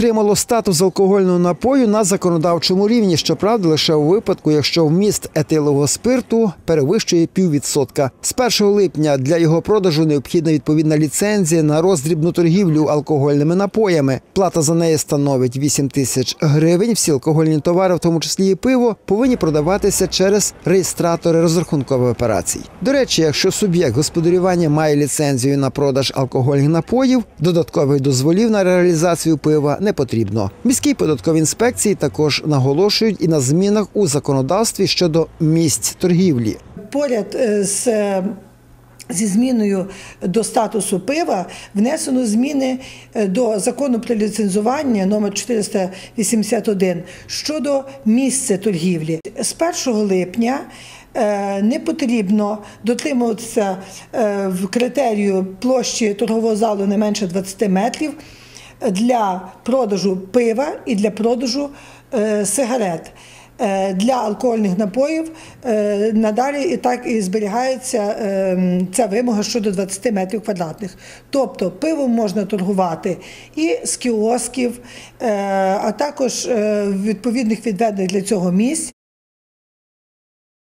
отримало статус алкогольного напою на законодавчому рівні. Щоправда, лише у випадку, якщо вміст етилового спирту перевищує піввідсотка. З 1 липня для його продажу необхідна відповідна ліцензія на роздрібну торгівлю алкогольними напоями. Плата за неї становить 8 тисяч гривень. Всі алкогольні товари, в тому числі і пиво, повинні продаватися через реєстратори розрахункових операцій. До речі, якщо суб'єкт господарювання має ліцензію на продаж алкогольних напоїв, додаткових дозволів на реалізацію пива не потрібно. Міські податкові інспекції також наголошують і на змінах у законодавстві щодо місць торгівлі. поряд е, з. е, Зі зміною до статусу пива внесено зміни е, до закону про ліцензування номер 481 щодо місця торгівлі. З 1 липня не потрібно дотримуватися в критерію площі торгового залу не менше 20 метрів для продажу пива і для продажу е, сигарет. Е, Для алкогольних напоїв е, надалі і так і зберігається ця вимога щодо 20 метрів квадратних. Тобто пивом можна торгувати і з кіосків, а також відповідних відведених для цього місць.